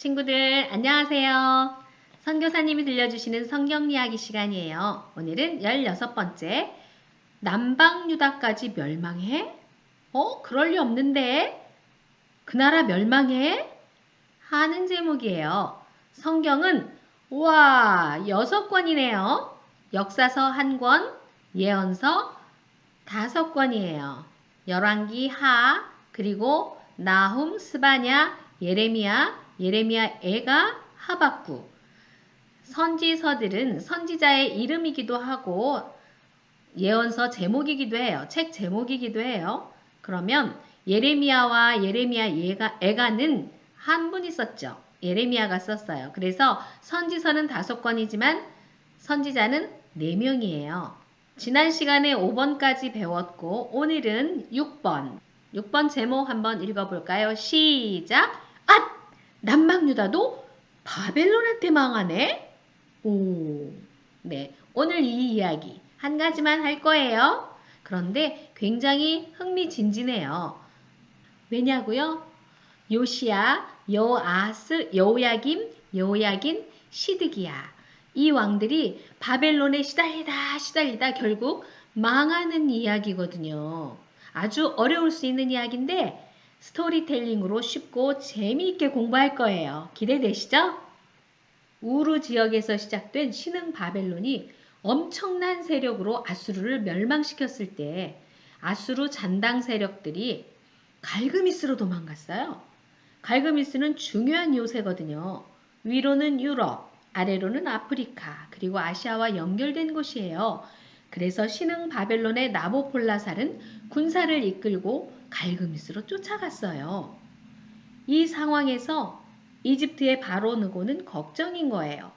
친구들 안녕하세요. 선교사님이 들려주시는 성경 이야기 시간이에요. 오늘은 16번째 남방 유다까지 멸망해? 어? 그럴 리 없는데? 그 나라 멸망해? 하는 제목이에요. 성경은 와 여섯 권이네요. 역사서 한 권, 예언서 다섯 권이에요. 열왕기 하, 그리고 나훔, 스바냐, 예레미야, 예레미야 애가 하박구. 선지서들은 선지자의 이름이기도 하고 예언서 제목이기도 해요. 책 제목이기도 해요. 그러면 예레미야와 예레미야 애가, 애가는 한분 있었죠. 예레미야가 썼어요. 그래서 선지서는 다섯 권이지만 선지자는 네 명이에요. 지난 시간에 5번까지 배웠고 오늘은 6번. 6번 제목 한번 읽어볼까요? 시작! 아! 남방유다도 바벨론한테 망하네? 오, 네. 오늘 이 이야기 한 가지만 할 거예요. 그런데 굉장히 흥미진진해요. 왜냐고요? 요시야, 여아스, 여호야김, 여호야긴, 시드기야. 이 왕들이 바벨론에 시달리다 시달리다 결국 망하는 이야기거든요. 아주 어려울 수 있는 이야기인데 스토리텔링으로 쉽고 재미있게 공부할 거예요. 기대되시죠? 우르 지역에서 시작된 신흥 바벨론이 엄청난 세력으로 아수르를 멸망시켰을 때 아수르 잔당 세력들이 갈그미스로 도망갔어요. 갈그미스는 중요한 요새거든요. 위로는 유럽, 아래로는 아프리카, 그리고 아시아와 연결된 곳이에요. 그래서 신흥 바벨론의 나보폴라살은 군사를 이끌고 갈그미스로 쫓아갔어요. 이 상황에서 이집트의 바로 느고는 걱정인 거예요.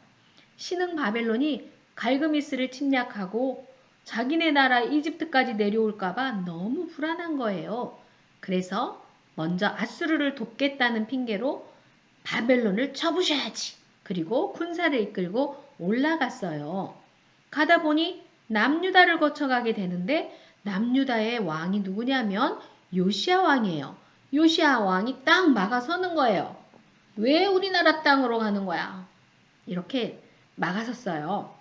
신흥 바벨론이 갈그미스를 침략하고 자기네 나라 이집트까지 내려올까봐 너무 불안한 거예요. 그래서 먼저 아수르를 돕겠다는 핑계로 바벨론을 쳐부셔야지. 그리고 군사를 이끌고 올라갔어요. 가다 보니 남유다를 거쳐가게 되는데 남유다의 왕이 누구냐면 요시아 왕이에요. 요시아 왕이 딱 막아서는 거예요. 왜 우리나라 땅으로 가는 거야? 이렇게 막아섰어요.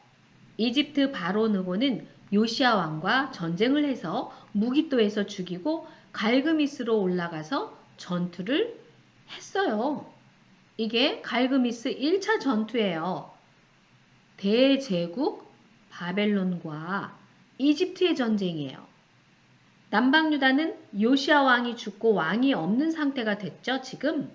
이집트 바로 느고는 요시아 왕과 전쟁을 해서 무기토에서 죽이고 갈그미스로 올라가서 전투를 했어요. 이게 갈그미스 1차 전투예요. 대제국 바벨론과 이집트의 전쟁이에요. 남방 유다는 요시아 왕이 죽고 왕이 없는 상태가 됐죠, 지금.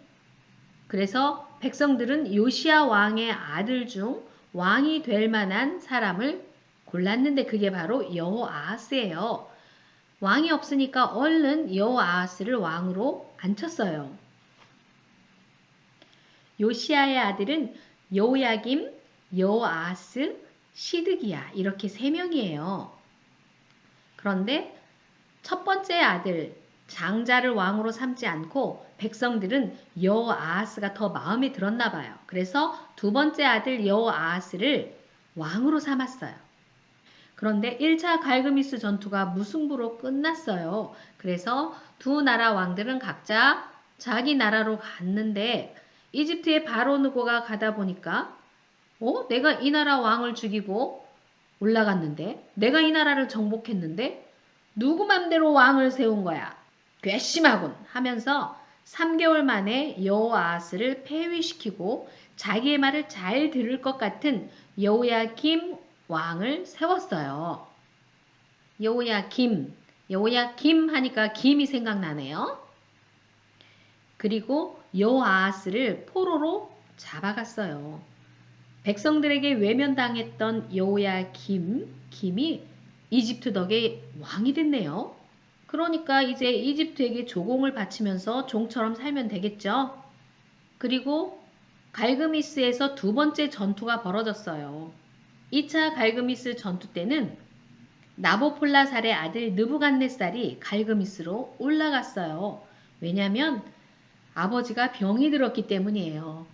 그래서 백성들은 요시아 왕의 아들 중 왕이 될 만한 사람을 골랐는데 그게 바로 여호아하스예요. 왕이 없으니까 얼른 여호아하스를 왕으로 앉혔어요. 요시아의 아들은 여호야김, 여호아하스, 시드기야 이렇게 세 명이에요. 그런데 첫 번째 아들 장자를 왕으로 삼지 않고 백성들은 여호아하스가 더 마음에 들었나 봐요. 그래서 두 번째 아들 여호아하스를 왕으로 삼았어요. 그런데 1차 갈그미스 전투가 무승부로 끝났어요. 그래서 두 나라 왕들은 각자 자기 나라로 갔는데 이집트의 바로 누고가 가다 보니까 어? 내가 이 나라 왕을 죽이고 올라갔는데 내가 이 나라를 정복했는데 누구 맘대로 왕을 세운 거야. 괘씸하군 하면서 3개월 만에 여호아스를 폐위시키고 자기의 말을 잘 들을 것 같은 여호야김 왕을 세웠어요. 여호야김, 여호야김 하니까 김이 생각나네요. 그리고 여호아스를 포로로 잡아갔어요. 백성들에게 외면당했던 여호야김, 김이 이집트 덕에 왕이 됐네요. 그러니까 이제 이집트에게 조공을 바치면서 종처럼 살면 되겠죠. 그리고 갈그미스에서 두 번째 전투가 벌어졌어요. 2차 갈그미스 전투 때는 나보폴라살의 아들 느부갓네살이 갈그미스로 올라갔어요. 왜냐하면 아버지가 병이 들었기 때문이에요.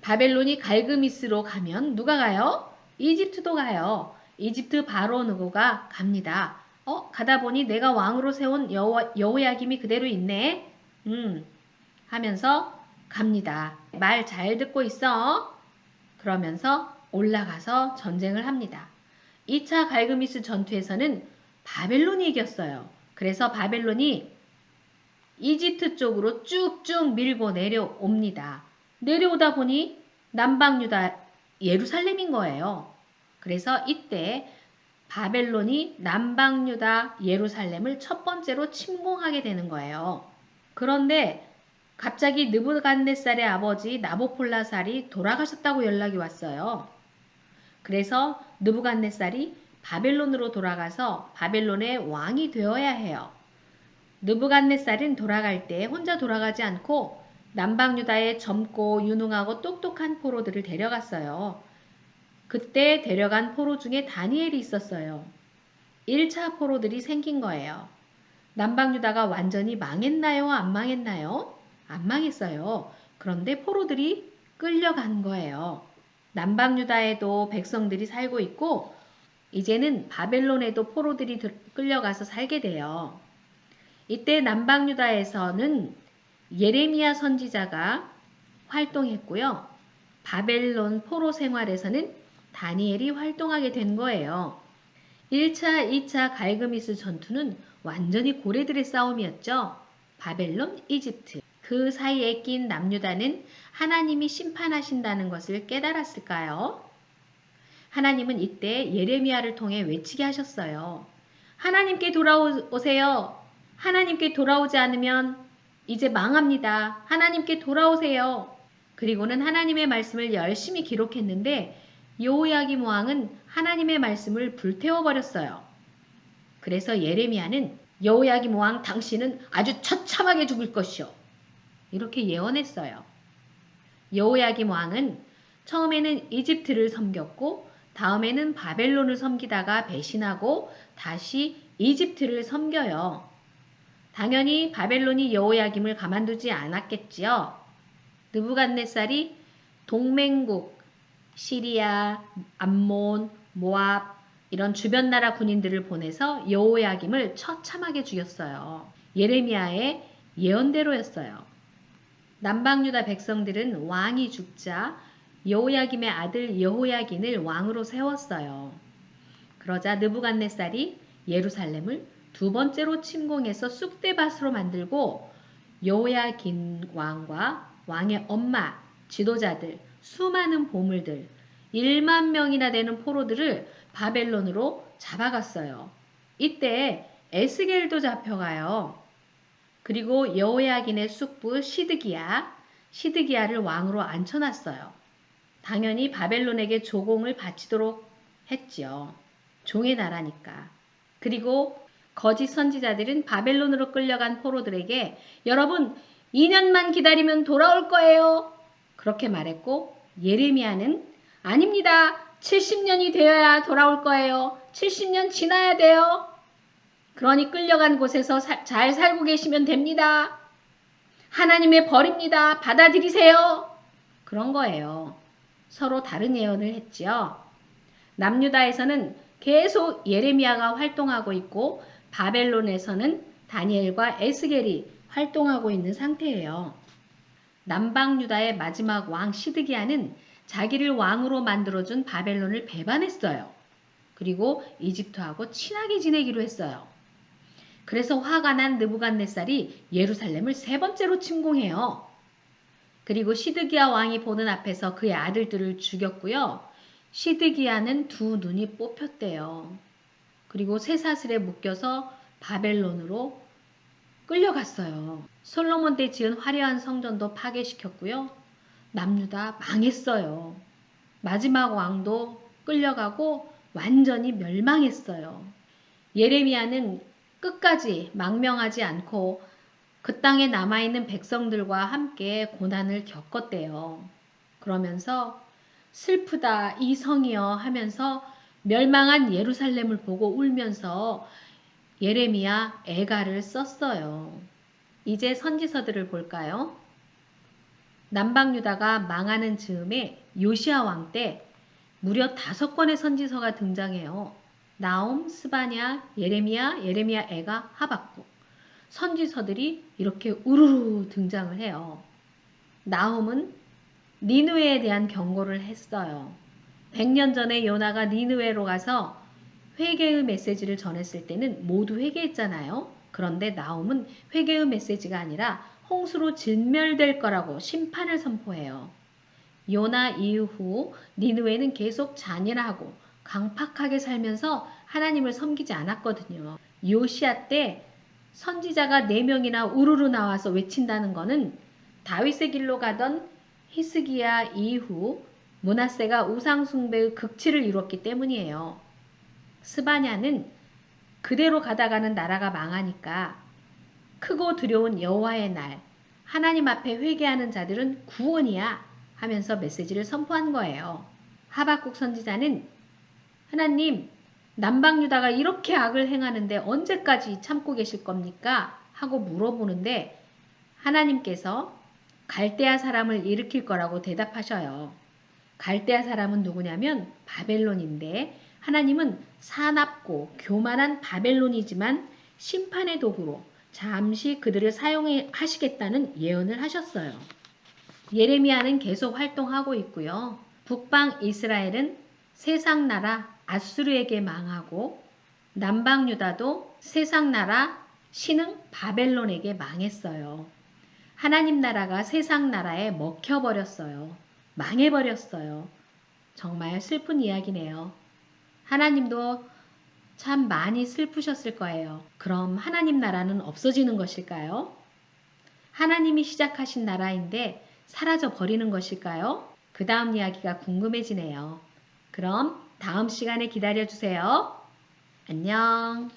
바벨론이 갈그미스로 가면 누가 가요? 이집트도 가요. 이집트 바로 누구가 갑니다. 어, 가다 보니 내가 왕으로 세운 여호, 여호야김이 그대로 있네. 음, 하면서 갑니다. 말 잘 듣고 있어. 그러면서 올라가서 전쟁을 합니다. 2차 갈그미스 전투에서는 바벨론이 이겼어요. 그래서 바벨론이 이집트 쪽으로 쭉쭉 밀고 내려옵니다. 내려오다 보니 남방 유다 예루살렘인 거예요. 그래서 이때 바벨론이 남방 유다 예루살렘을 첫 번째로 침공하게 되는 거예요. 그런데 갑자기 느부갓네살의 아버지 나보폴라살이 돌아가셨다고 연락이 왔어요. 그래서 느부갓네살이 바벨론으로 돌아가서 바벨론의 왕이 되어야 해요. 느부갓네살은 돌아갈 때 혼자 돌아가지 않고 남방 유다의 젊고 유능하고 똑똑한 포로들을 데려갔어요. 그때 데려간 포로 중에 다니엘이 있었어요. 1차 포로들이 생긴 거예요. 남방 유다가 완전히 망했나요? 안 망했나요? 안 망했어요. 그런데 포로들이 끌려간 거예요. 남방 유다에도 백성들이 살고 있고 이제는 바벨론에도 포로들이 끌려가서 살게 돼요. 이때 남방 유다에서는 예레미야 선지자가 활동했고요. 바벨론 포로 생활에서는 다니엘이 활동하게 된 거예요. 1차, 2차 갈그미스 전투는 완전히 고래들의 싸움이었죠. 바벨론, 이집트. 그 사이에 낀 남유다는 하나님이 심판하신다는 것을 깨달았을까요? 하나님은 이때 예레미야를 통해 외치게 하셨어요. 하나님께 돌아오세요. 하나님께 돌아오지 않으면 이제 망합니다. 하나님께 돌아오세요. 그리고는 하나님의 말씀을 열심히 기록했는데 요호야김 왕은 하나님의 말씀을 불태워 버렸어요. 그래서 예레미야는 여호야김 왕 당신은 아주 처참하게 죽을 것이요. 이렇게 예언했어요. 여호야김 왕은 처음에는 이집트를 섬겼고 다음에는 바벨론을 섬기다가 배신하고 다시 이집트를 섬겨요. 당연히 바벨론이 여호야김을 가만두지 않았겠지요. 느부갓네살이 동맹국 시리아, 암몬, 모압 이런 주변 나라 군인들을 보내서 여호야김을 처참하게 죽였어요. 예레미야의 예언대로였어요. 남방 유다 백성들은 왕이 죽자 여호야김의 아들 여호야긴을 왕으로 세웠어요. 그러자 느부갓네살이 예루살렘을 두 번째로 침공해서 쑥대밭으로 만들고 여호야긴 왕과 왕의 엄마, 지도자들, 수많은 보물들, 1만 명이나 되는 포로들을 바벨론으로 잡아갔어요. 이때 에스겔도 잡혀가요. 그리고 여호야긴의 숙부 시드기야, 시드기야를 왕으로 앉혀놨어요. 당연히 바벨론에게 조공을 바치도록 했지요. 종의 나라니까. 그리고 거짓 선지자들은 바벨론으로 끌려간 포로들에게 여러분 2년만 기다리면 돌아올 거예요. 그렇게 말했고 예레미야는 아닙니다. 70년이 되어야 돌아올 거예요. 70년 지나야 돼요. 그러니 끌려간 곳에서 사, 잘 살고 계시면 됩니다. 하나님의 벌입니다. 받아들이세요. 그런 거예요. 서로 다른 예언을 했지요. 남유다에서는 계속 예레미야가 활동하고 있고 바벨론에서는 다니엘과 에스겔이 활동하고 있는 상태예요. 남방 유다의 마지막 왕 시드기야는 자기를 왕으로 만들어준 바벨론을 배반했어요. 그리고 이집트하고 친하게 지내기로 했어요. 그래서 화가 난 느부갓네살이 예루살렘을 세 번째로 침공해요. 그리고 시드기야 왕이 보는 앞에서 그의 아들들을 죽였고요. 시드기야는 두 눈이 뽑혔대요. 그리고 쇠사슬에 묶여서 바벨론으로 끌려갔어요. 솔로몬 때 지은 화려한 성전도 파괴시켰고요. 남유다 망했어요. 마지막 왕도 끌려가고 완전히 멸망했어요. 예레미야는 끝까지 망명하지 않고 그 땅에 남아있는 백성들과 함께 고난을 겪었대요. 그러면서 슬프다 이 성이여 하면서 멸망한 예루살렘을 보고 울면서 예레미야 애가를 썼어요. 이제 선지서들을 볼까요? 남방 유다가 망하는 즈음에 요시아 왕 때 무려 다섯 권의 선지서가 등장해요. 나옴, 스바냐, 예레미야, 예레미야 애가 하박국. 선지서들이 이렇게 우르르 등장을 해요. 나홈은 니누에에 대한 경고를 했어요. 100년 전에 요나가 니누에로 가서 회개의 메시지를 전했을 때는 모두 회개했잖아요. 그런데 나움은 회개의 메시지가 아니라 홍수로 진멸될 거라고 심판을 선포해요. 요나 이후 니누에는 계속 잔인하고 강팍하게 살면서 하나님을 섬기지 않았거든요. 요시아 때 선지자가 4명이나 우르르 나와서 외친다는 것은 다윗의 길로 가던 히스기야 이후 문하세가 우상숭배의 극치를 이뤘기 때문이에요. 스바냐는 그대로 가다가는 나라가 망하니까 크고 두려운 여호와의 날 하나님 앞에 회개하는 자들은 구원이야 하면서 메시지를 선포한 거예요. 하박국 선지자는 하나님 남방 유다가 이렇게 악을 행하는데 언제까지 참고 계실 겁니까? 하고 물어보는데 하나님께서 갈대아 사람을 일으킬 거라고 대답하셔요. 갈대아 사람은 누구냐면 바벨론인데 하나님은 사납고 교만한 바벨론이지만 심판의 도구로 잠시 그들을 사용하시겠다는 예언을 하셨어요. 예레미야는 계속 활동하고 있고요. 북방 이스라엘은 세상 나라 아수르에게 망하고 남방 유다도 세상 나라 신흥 바벨론에게 망했어요. 하나님 나라가 세상 나라에 먹혀버렸어요. 망해버렸어요. 정말 슬픈 이야기네요. 하나님도 참 많이 슬프셨을 거예요. 그럼 하나님 나라는 없어지는 것일까요? 하나님이 시작하신 나라인데 사라져 버리는 것일까요? 그 다음 이야기가 궁금해지네요. 그럼 다음 시간에 기다려 주세요. 안녕.